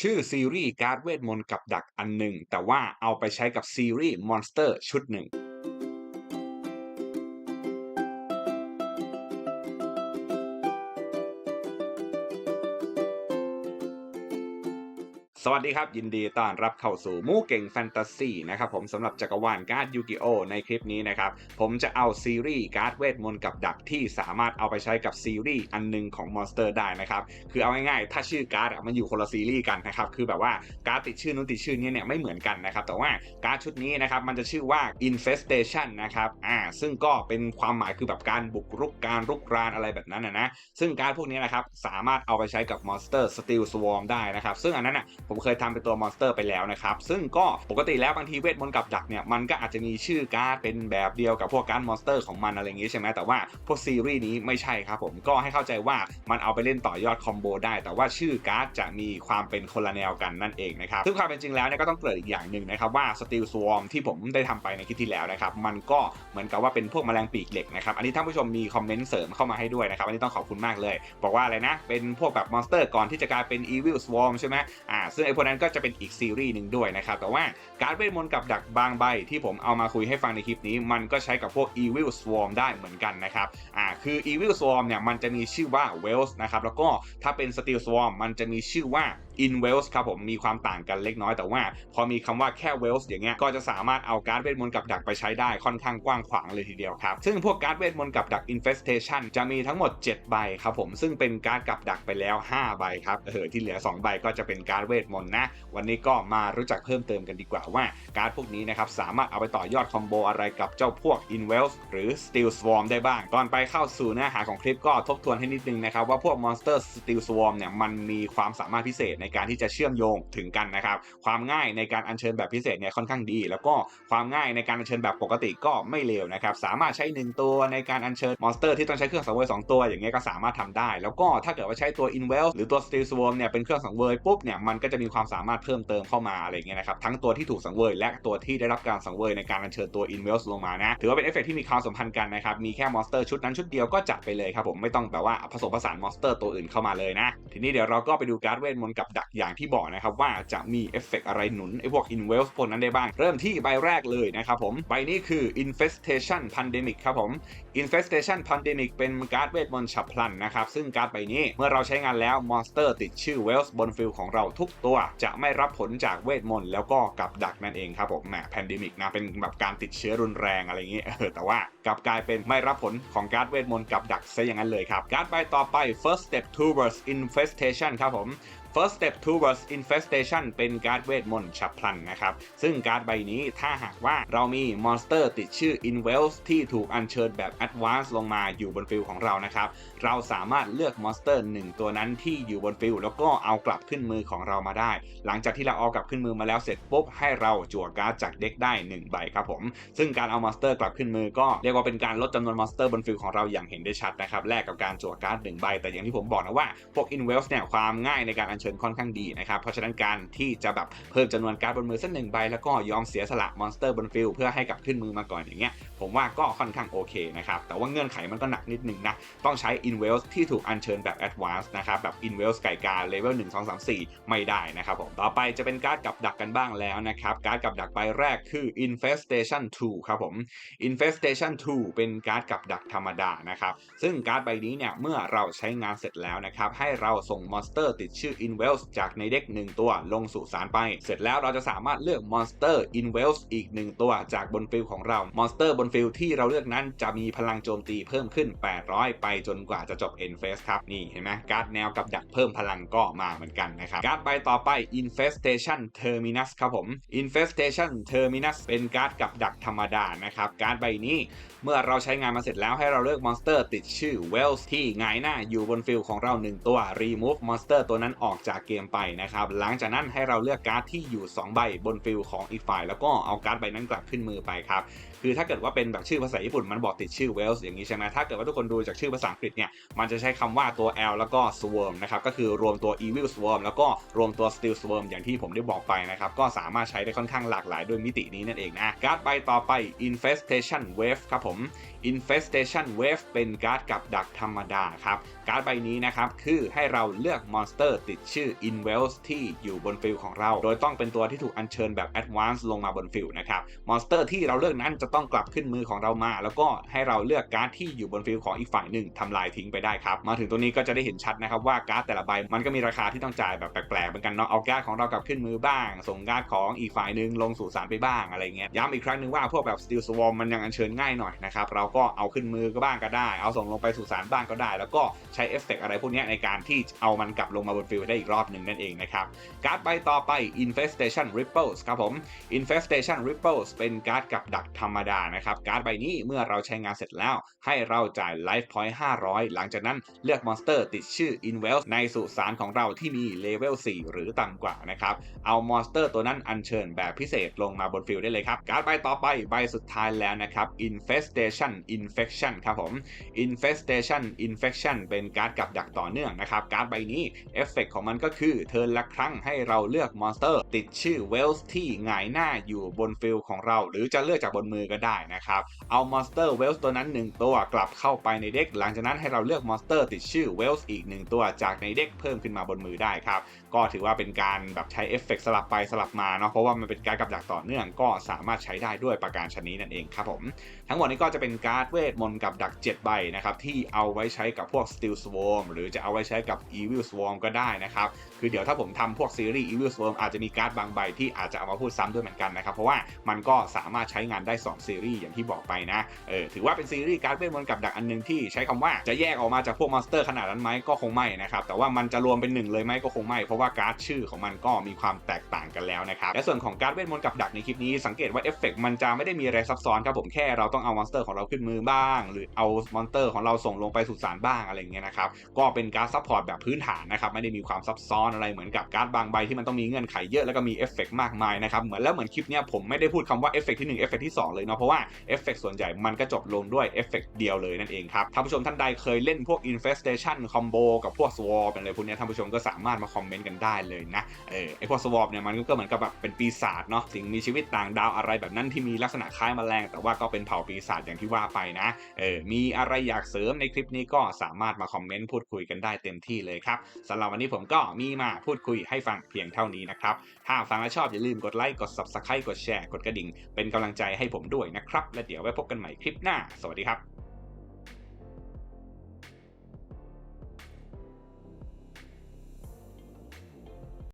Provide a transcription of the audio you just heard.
ชื่อซีรีส์การ์ดเวทมนต์กับดักอันหนึ่ง แต่ว่าเอาไปใช้กับซีรีส์มอนสเตอร์ชุดหนึ่ง สวัสดีครับ ยินดีต้อนรับเข้าสู่มู่เก่งแฟนตาซีนะครับผมสำหรับจักรวาลการ์ดยูกิโอในคลิปนี้นะครับ ผมจะเอาซีรีส์การ์ดเวทมนต์กับดักที่สามารถเอาไปใช้กับซีรีส์อันหนึงของมอนสเตอร์ได้นะครับ คือเอาง่ายๆ ถ้าชื่อการ์ดมันอยู่คนละซีรีส์กันนะครับ คือแบบว่าการ์ดติดชื่อนู้นติดชื่อนี้เนี่ยไม่เหมือนกันนะครับ แต่ว่าการ์ดชุดนี้นะครับมันจะชื่อว่า infestation นะครับอ่าซึ่งก็เป็นความหมายคือแบบการบุกรุกการรุกรานอะไรแบบนั้นนะนะซึ่งการ์ดพวกนี้นะครับสามารถเอาไปใช้กับมอนสเตอร์ Steel Swarm ได้นะครับซึ่งอันนั้นอะผมมเคยทำเป็นตัวมอนสเตอร์ไปแล้วนะครับ ซึ่งก็ปกติแล้วบางทีเวทมนต์กับดักเนี่ยมันก็อาจจะมีชื่อการ์ดเป็นแบบเดียวกับพวกการ์ดมอนสเตอร์ของมันอะไรอย่างงี้ใช่ไหมแต่ว่าพวกซีรีส์นี้ไม่ใช่ครับผมก็ให้เข้าใจว่ามันเอาไปเล่นต่อยอดคอมโบได้ แต่ว่าชื่อการ์ดจะมีความเป็นคนละแนวกันนั่นเองนะครับซึ่งความเป็นจริงแล้วเนี่ยก็ต้องเกริดอีกอย่างหนึ่งนะครับว่า Steel Swarm ที่ผมได้ทำไปในคลิปที่แล้วนะครับมันก็เหมือนกับว่าเป็นพวกแมลงปีกเหล็กนะครับอันนี้ท่านผู้ชมมีคอมเมนต์เสริมเข้ามาให้ด้วยนะครับอันนี้ต้องขอบคุณมากเลย บอกว่าอะไรนะเป็นพวกแบบมอนสเตอร์ก่อนที่จะกลายเป็น Evil Swarm ใช่ไหมอ่าซึ่งไอ้พวกนั้นก็จะเป็นอีกซีรีส์หนึ่งด้วยนะครับ แต่ว่าการ์ดเวทมนต์กับดักบางใบที่ผมเอามาคุยให้ฟังในคลิปนี้ มันก็ใช้กับพวก Evil Swarm ได้เหมือนกันนะครับอ่าคือ Evil Swarm เนี่ยมันจะมีชื่อว่า Wells นะครับแล้วก็ถ้าเป็น Steel Swarm มันจะมีชื่อว่า In Wells ครับผมมีความต่างกันเล็กน้อยแต่ว่า พอมีคำว่าแค่ Wells อย่างเงี้ยก็จะสามารถเอาการ์ดเวทมนต์กับดักไปใช้ได้ค่อนข้างกว้างขวางเลยทีเดียวครับ ซึ่งพวกการ์ดเวทมนต์กับดัก Infestation จะมีทั้งหมด 7 ใบครับผมซึ่งเป็นการ์ดกับดักไปแล้ว 5 ใบครับเออที่เหลือ 2 ใบก็จะเป็นการ์ดเวทมนต์นะ วันนี้ก็มารู้จักเพิ่มเติมกันดีกว่าว่าการ์ดพวกนี้นะครับสามารถเอาไปต่อยอดคอมโบอะไรกับเจ้าพวก In Wells หรือ Steel Swarm ได้บ้าง ก่อนไปเข้าสู่เนื้อหาของคลิปก็ทบทวนให้นิดนึงนะครับว่าพวก Monster Steel Swarm เนี่ยมันมีความสามารถพิเศษในการที่จะเชื่อมโยงถึงกันนะครับ ความง่ายในการอัญเชิญแบบพิเศษเนี่ยค่อนข้างดี แล้วก็ความง่ายในการอัญเชิญแบบปกติก็ไม่เลวนะครับ สามารถใช้ 1 ตัวในการอัญเชิญมอนสเตอร์ที่ต้องใช้เครื่องสังเวย2ตัวอย่างเงี้ยก็สามารถทำได้ แล้วก็ถ้าเกิดว่าใช้ตัว Inwell หรือตัว Steel Swarm เนี่ยเป็นเครื่องสังเวยปุ๊บเนี่ยมันก็จะมีความสามารถเพิ่มเติมเข้ามาอะไรเงี้ยนะครับทั้งตัวที่ถูกสังเวยและตัวที่ได้รับการสังเวยในการอัญเชิญตัว Inwell ลงมานะถือว่าเป็นเอฟเฟกที่มีความสัมพันธ์กันนะครับมีแค่มอนสเตอร์ชุดนั้นชุดเดียวก็จัดไปเลยครับผมไม่ต้องแบบว่าผสมผสานมอนสเตอร์ตัวอื่นเข้ามาเลยนะ ทีนี้เดี๋ยวเราก็ไปดูการ์ดเวทมนต์กับดักอย่างที่บอกนะครับว่าจะมีเอฟเฟกอะไรหนุนไอ้พวก In Wells พวกนั้นได้บ้าง เริ่มที่ใบแรกเลยนะครับผม ใบนี้คือ Infestation Pandemic ครับผม Infestation Pandemic เป็นการ์ดเวทมนต์ฉับพลันนะครับซึ่งการ์ดใบนี้เมื่อเราใช้งานแล้วมอนสเตอร์ติดชื่อ Wells บนฟิลของเราทุกตัวจะไม่รับผลจากเวทมนต์แล้วก็กับดักนั่นเองครับผมแหม Pandemic นะเป็นแบบการติดเชื้อรุนแรงอะไรอย่างงี้เออแต่ว่ากลับกลายเป็นไม่รับผลของการ์ดเวทมนต์กับดักซะอย่างนั้นเลยครับการ์ดใบต่อไป First Step Towards Infestation ครับผม First Step Towards Infestation เป็นการ์ดเวทมนต์ฉับพลันนะครับ ซึ่งการ์ดใบนี้ถ้าหากว่าเรามีมอนสเตอร์ติดชื่อ In Wells ที่ถูกอัญเชิญแบบ Advance ลงมาอยู่บนฟิลของเรานะครับ เราสามารถเลือกมอนสเตอร์1ตัวนั้นที่อยู่บนฟิลแล้วก็เอากลับขึ้นมือของเรามาได้ หลังจากที่เราเอากลับขึ้นมือมาแล้วเสร็จปุ๊บให้เราจั่วการ์ดจากเด็กได้ 1 ใบครับผม ซึ่งการเอามอนสเตอร์กลับขึ้นมือก็เรียกว่าเป็นการลดจำนวนมอนสเตอร์บนฟิลของเราอย่างเห็นได้ชัดนะครับแลกกับการจั่วการ์ด1ใบแต่อย่างที่ผมบอกนะว่าพวก In Wells เนี่ยความง่ายในการอัญเชิญค่อนข้างดีนะครับ เพราะฉะนั้นการที่จะแบบเพิ่มจำนวนการ์ดบนมือสักหนึ่งใบแล้วก็ยอมเสียสละมอนสเตอร์บนฟิลเพื่อให้กลับขึ้นมือมาก่อนอย่างเงี้ยผมว่าก็ค่อนข้างโอเคนะครับ แต่ว่าเงื่อนไขมันก็หนักนิดนึงนะ ต้องใช้ In w e l l s ที่ถูกอัญเชิญแบบ Advanced นะครับ แบบ In w e l l s ไก่กาเลเวล1 2 3 4 ไม่ได้นะครับผม ต่อไปจะเป็นการ์ดกับดักกันบ้างแล้วนะครับ การ์ดกับดักใบแรกคือ Infestation 2 ครับผม Infestation 2 เป็นการ์ดกับดักธรรมดานะครับ ซึ่งการ์ดใบนี้เนี่ยเมื่อเราใช้งานเสร็จแล้วนะครับ ให้เราส่งมอนสเตอร์ติดชื่อ In e l l s จากในเด็ก 1 ตัวลงสู่สารไป เสร็จแล้วเราจะสามารถเลือกมอนสเตอร์ In w e l l s อีก 1 ตัวจากบนฟิลของเรา มอนสเตอร์บนฟิลที่เราเลือกนั้นจะมีพลังโจมตีเพิ่มขึ้น 800 ไปจนกว่าจะจบ End Phase ครับ นี่เห็นไหมการ์ดแนวกับดักเพิ่มพลังก็มาเหมือนกันนะครับ การ์ดใบต่อไป Infestation Terminus ครับผม Infestation Terminus เป็นการ์ดกับดักธรรมดานะครับการ์ดใบนี้เมื่อเราใช้งานมาเสร็จแล้วให้เราเลือกมอนสเตอร์ติดชื่อ Wells ที่หงายหน้าอยู่บนฟิลของเรา 1 ตัว Remove มอนสเตอร์ตัวนั้นออกจากเกมไปนะครับ หลังจากนั้นให้เราเลือกการ์ดที่อยู่ 2 ใบบนฟิลของอีกฝ่าย แล้วก็เอาการ์ดใบนั้นกลับขึ้นมือไปครับ คือถ้าเกิดว่าเป็นแบบชื่อภาษาญี่ปุ่นมันบอกติดชื่อ Wells อย่างนี้ใช่ไหมถ้าเกิดว่าทุกคนดูจากชื่อภาษาอังกฤษเนี่ยมันจะใช้คำว่าตัว L แล้วก็ Swarm นะครับก็คือรวมตัว Evil Swarm แล้วก็รวมตัว Steel Swarm อย่างที่ผมได้บอกไปนะครับก็สามารถใช้ได้ค่อนข้างหลากหลายด้วยมิตินี้นั่นเองนะการ์ดใบต่อไป Infestation Wave ครับผม Infestation Wave เป็นการ์ดกับดักธรรมดาครับการ์ดใบนี้นะครับคือให้เราเลือกมอนสเตอร์ติดชื่อ Inwells ที่อยู่บนฟิลของเรา โดยต้องเป็นตัวที่ถูกอัญเชิญแบบ Advance ลงมาบนฟิลนะครับมอนสเตอร์ที่เราเลือกนั้นจะต้องกลับขึ้นมือของเรามา แล้วก็ให้เราเลือกการ์ดที่อยู่บนฟิลของอีกฝ่ายหนึ่งทำลายทิ้งไปได้ครับมาถึงตัวนี้ก็จะได้เห็นชัดนะครับว่าการ์ดแต่ละใบมันก็มีราคาที่ต้องจ่ายแบบแปลกๆเหมือนกันเนาะเอาการ์ดของเรากลับขึ้นมือบ้าง ส่งการ์ดของอีกฝ่ายหนึ่งลงสู่สารไปบ้างอะไรเงี้ยย้ำอีกครั้งหนึ่งว่าพวกแบบ Steel Swarm มันยังอัญเชิญง่ายหน่อยนะครับเราก็เอาขึ้นมือก็บ้างก็ได้ เอาส่งลงไปสู่สารบ้างก็ได้ แล้วก็ใช้เอฟเฟกต์อะไรพวกนี้ในการที่เอามันกลับลงมาบนฟิลได้อีกรอบหนึ่งนั่นเองนะครับการ์ดใบต่อไป Infestation Ripples ครับผม Infestation Ripples เป็นการ์ดกับดักธรรมดานะครับการ์ดใบนี้เมื่อเราใช้งานเสร็จแล้ว ให้เราจ่าย Life Point 500 หลังจากนั้นเลือกมอนสเตอร์ติดชื่อ Inwell ในสุสานของเราที่มีเลเวล4หรือต่ำกว่านะครับเอามอนสเตอร์ตัวนั้นอัญเชิญแบบพิเศษลงมาบนฟิลได้เลยครับการ์ดใบต่อไปใบสุดท้ายแล้วนะครับ Infestation Infection ครับผม Infestation Infection เป็นการ์ดกับดักต่อเนื่องนะครับการ์ดใบนี้เอฟเฟกต์ของมันก็คือเทิร์นละครั้งให้เราเลือกมอนสเตอร์ติดชื่อ Wells ที่หงายหน้าอยู่บนฟิลของเรา หรือจะเลือกจากบนมือก็ได้นะครับ เอามอนสเตอร์เวลส์ตัวนั้น 1 ตัวกลับเข้าไปในเด็ก หลังจากนั้นให้เราเลือกมอนสเตอร์ติดชื่อเวลส์อีก 1 ตัวจากในเด็กเพิ่มขึ้นมาบนมือได้ครับ ก็ถือว่าเป็นการแบบใช้เอฟเฟกต์สลับไปสลับมาเนาะเพราะว่ามันเป็นการกับดักต่อเนื่องก็สามารถใช้ได้ด้วยประการชนนี้นั่นเองครับผมทั้งหมดนี้ก็จะเป็นการ์ดเวทมนต์กับดัก 7 ใบนะครับที่เอาไว้ใช้กับพวก Steel Swarm หรือจะเอาไว้ใช้กับ Evil Swarm ก็ได้นะครับคือเดี๋ยวถ้าผมทำพวกซีรีส์ Evil Swarm อาจจะมีการ์ดบางใบที่อาจจะเอามาพูดซ้ำด้วยเหมือนกันนะครับเพราะว่ามันก็สามารถใช้งานได้ 2 ซีรีส์อย่างที่บอกไปนะเออถือว่าเป็นซีรีส์การ์ดเวทมนต์กับดักอันหนึงที่ใช้คำว่าจะแยกออกมาจากพวกมอนสเตอร์ขนาดนั้นไหมก็คงไม่นะครับแต่ว่ามันจะรวมเป็นหนึ่งเลยไหมก็คงไม่เพราะว่าการ์ดชื่อของมันก็มีความแตกต่างกันแล้วนะครับและส่วนของการ์ดเวทมนต์กับดักในคลิปนี้สังเกตว่าเอฟเฟกต์มันจะไม่ได้มีอะไรซับซ้อนครับผมแค่เราต้องเอามอนสเตอร์ของเราขึ้นมือบ้าง หรือเอามอนสเตอร์ของเราส่งลงไปสู่สารบ้างอะไรเงี้ยนะครับก็เป็นการ์ดซัพพอร์ตแบบพื้นฐานนะครับไม่ได้มีความซับซ้อนอะไรเหมือนกับการ์ดบางใบที่มันต้องมีเงื่อนไขเยอะแล้วก็มีเอฟเฟกต์มากมายนะครับเหมือนแล้วเหมือนคลิปเนี้ยผมไม่ได้พูดคำว่าเอฟเฟกต์ที่1เอฟเฟกต์ที่2เลยเนาะเพราะว่าเอฟเฟกต์ส่วนใหญ่มันก็จบลงด้วยเอฟเฟกเดียวเลยนั่นเองครับท่านผู้ชมท่านใดเคยเล่นพวก infestation combo กับพวก swap อะไรพวกเนี้ยท่านผู้ชมก็สามารถมาคอมเมนต์กันได้เลยนะเออไอพวก swap เนี่ยมันก็เหมือนกับแบบเป็นปีศาจเนาะสิ่งมีชีวิตต่างดาวอะไรแบบนั้นที่มีลักษณะคล้ายแมลง แต่ว่าก็เป็นเผ่าปีศาจอย่างที่ว่าไปนะเออมีอะไรอยากเสริมในคลิปนี้ก็สามารถมาคอมเมนต์พูดคุยกันได้เต็มที่เลยครับสำหรับวันนี้ผมก็มีมาพูดคุยให้ฟังเพียงเท่านี้นะครับถ้าฟังแล้วชอบอย่าลืมกดไลค์กด subscribe กดแชร์กดกระดิ่ง เป็นกำลังใจให้ผมด้วยนะครับ และเดี๋ยวไว้พบกันใหม่คลิปหน้า สวัสดีครับ